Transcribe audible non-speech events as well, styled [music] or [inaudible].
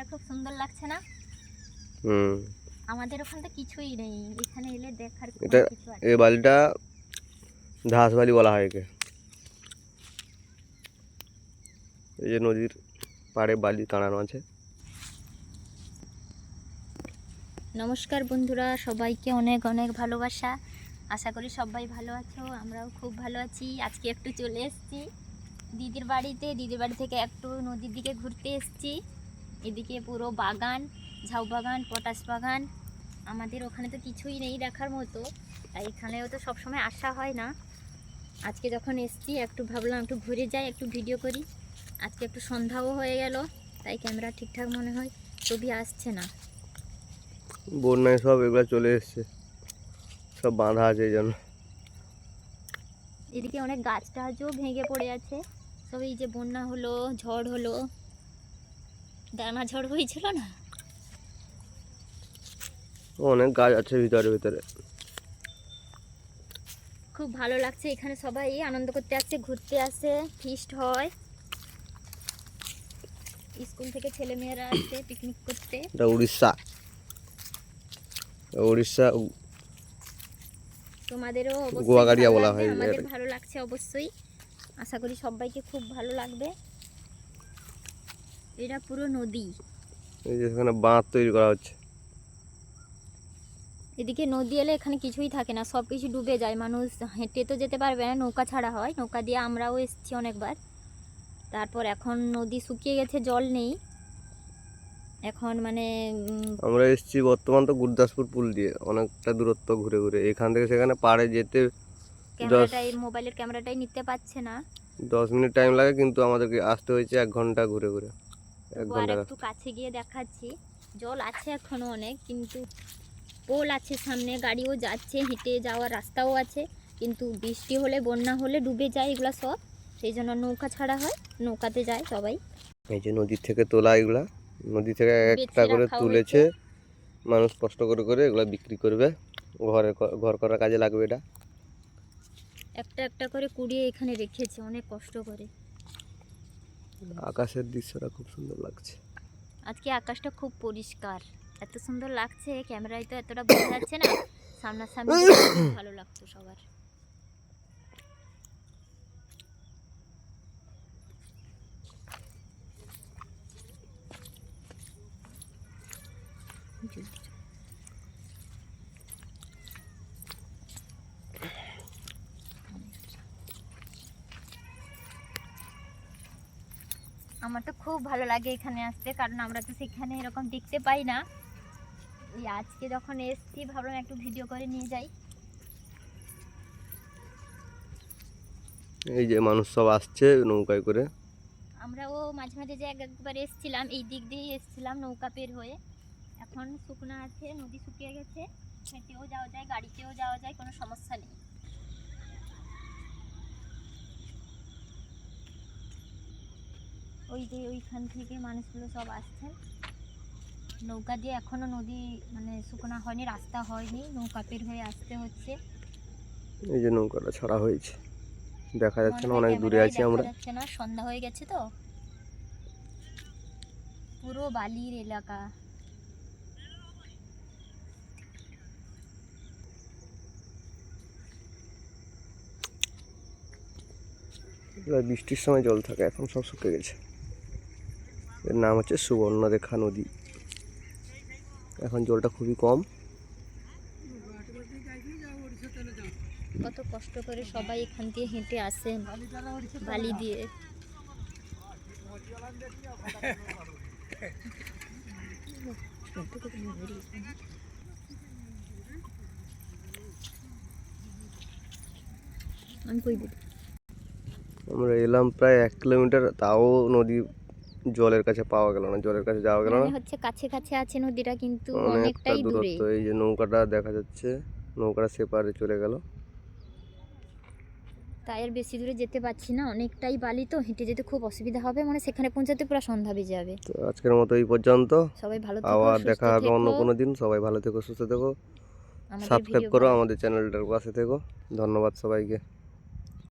Camera খুব সুন্দর লাগছে না? হুম। আমাদের ওখানে তো কিছুই নেই। এখানে এলে দেখার এটা কিছু আছে এই বালিটা ধাস বালি বলা হয় একে। এই যে নদীর পাড়ে বালি টানানো আছে। নমস্কার বন্ধুরা সবাইকে অনেক অনেক ভালোবাসা। আশা করি সবাই ভালো আছো আমরাও খুব ভালো আছি। আজকে একটু চলে এসেছি দিদির বাড়িতে। দিদির বাড়ি থেকে একটু নদীর দিকে ঘুরতে এসেছি। এদিকে পুরো বাগান ঝাউ বাগান পটাশ বাগান। আমাদের ওখানে তো কিছুই নেই দেখার মতো। তাই এখানেও তো সবসময় আসা হয় না। আজকে যখন এসেছি একটু ভাবলাম একটু ঘুরে যাই একটু ভিডিও করি। আজকে একটু সন্ধ্যাও হয়ে গেল তাই ক্যামেরা ঠিকঠাক মনে হয় ছবি আসছে না। বন্যায় সব এগুলো চলে এসছে। সব বাঁধা আছে এই জন্য। এদিকে অনেক গাছ টাছও ভেঙে পড়ে আছে। সব এই যে বন্যা হলো ঝড় হলো দানা ঝড় হয়েছিল না? অনেক গাছ আছে ভিতরে ভিতরে। খুব ভালো লাগছে এখানে সবাই আনন্দ করতে আসছে ঘুরতে আসে ফিস্ট হয়। স্কুল থেকে ছেলে মেয়েরা আসে পিকনিক করতে। এটা উড়িষ্যা। উড়িষ্যা তোমাদেরও অবশ্যই গোয়াগাড়িয়া বলা হয় আমাদের ভালো লাগছে অবশ্যই। আশা করি সবাইকে খুব ভালো লাগবে। এটা পুরো নদী। এই যে এখানে বাঁধ তৈরি করা হচ্ছে। এদিকে নদী এলে এখানে কিছুই থাকে না সব কিছু ডুবে যায়। মানুষ হেঁটে তো যেতে পারবে না নৌকা ছাড়া হয়। নৌকা দিয়ে আমরাও এসেছি অনেকবার। তারপর এখন নদী শুকিয়ে গেছে জল নেই। এখন মানে আমরা এসেছি বর্তমান তো গুরদাসপুর পুল দিয়ে অনেকটা দূরত্ব ঘুরে ঘুরে। এখান থেকে সেখানে পাড়ে যেতে ক্যামেরাটাই মোবাইলের ক্যামেরাটাই নিতে পারছে না। দশ মিনিট টাইম লাগে কিন্তু আমাদেরকে আসতে হয়েছে এক ঘণ্টা ঘুরে ঘুরে। আর একটু কাছে গিয়ে দেখাচ্ছি। জল আছে এখনও অনেক কিন্তু পোল আছে সামনে গাড়িও যাচ্ছে হেঁটে যাওয়ার রাস্তাও আছে কিন্তু বৃষ্টি হলে বন্যা হলে ডুবে যায় এগুলো সব। সেই জন্য নৌকা ছাড়া হয় নৌকাতে যায় সবাই। এই যে নদীর থেকে তোলা এগুলা নদী থেকে একটা করে তুলেছে মানুষ কষ্ট করে করে এগুলা বিক্রি করবে। ঘরে ঘর করার কাজে লাগবে এটা। একটা একটা করে কুড়িয়ে এখানে রেখেছে অনেক কষ্ট করে। আকাশের দৃশ্যটা খুব সুন্দর লাগছে। আজকে আকাশটা খুব পরিষ্কার। এত সুন্দর লাগছে ক্যামেরায় তো এতটা বোঝা যাচ্ছে না। সামনাসামনি [coughs] ভালো লাগতো সবার। আমার তো খুব ভালো লাগে এখানে আসতে কারণ আমরা তো সেখানে এরকম দেখতে পাই না। এই আজকে যখন এসছি ভাবলাম একটু ভিডিও করে নিয়ে যাই। এই যে মানুষ সব আসছে নৌকায় করে। আমরাও মাঝে মাঝে যে এক একবার এসছিলাম এই দিক দিয়েই এসছিলাম নৌকা পের হয়ে। এখন শুকনো আছে নদী শুকিয়ে গেছে হেঁটেও যাওয়া যায় গাড়িতেও যাওয়া যায় কোনো সমস্যা নেই। ওই যে ওইখান থেকে মানুষগুলো সব আসছে। নৌকা দিয়ে এখনও নদী মানে শুকনো হয়নি রাস্তা হয়নি নৌকা পের হয়ে আসতে হচ্ছে। এই যে নৌকাটা ছাড়া হয়েছে। দেখা যাচ্ছে না অনেক দূরে আছি আমরা। যাচ্ছে না সন্ধ্যা হয়ে গেছে তো। পুরো বালির এলাকা। বৃষ্টির সময় জল থাকে এখন সব শুকিয়ে গেছে। এর নাম হচ্ছে সুবর্ণরেখা নদী। এখন জলটা খুবই কম। কত কষ্ট করে সবাই এখান দিয়ে হেঁটে আসেন বালি দিয়ে। আমরা এলাম প্রায় এক কিলোমিটার তাও নদী জলের কাছে পাওয়া গেল না জলের কাছে যাওয়া গেল না। হচ্ছে কাছে কাছে আছে নদীটা কিন্তু অনেকটা অনেকটাই দূরে। দূরত্ব এই যে নৌকাটা দেখা যাচ্ছে নৌকাটা সেপারে চলে গেল। তাই আর বেশি দূরে যেতে পারছি না অনেকটাই বালি তো হেঁটে যেতে খুব অসুবিধা হবে মানে সেখানে পৌঁছাতে পুরো সন্ধ্যা বেজে যাবে। তো আজকের মতো এই পর্যন্ত। সবাই ভালো থেকো আবার দেখা হবে অন্য কোনো দিন সবাই ভালো থেকো সুস্থ থেকো। সাবস্ক্রাইব করো আমাদের চ্যানেলটার পাশে থেকো। ধন্যবাদ সবাইকে।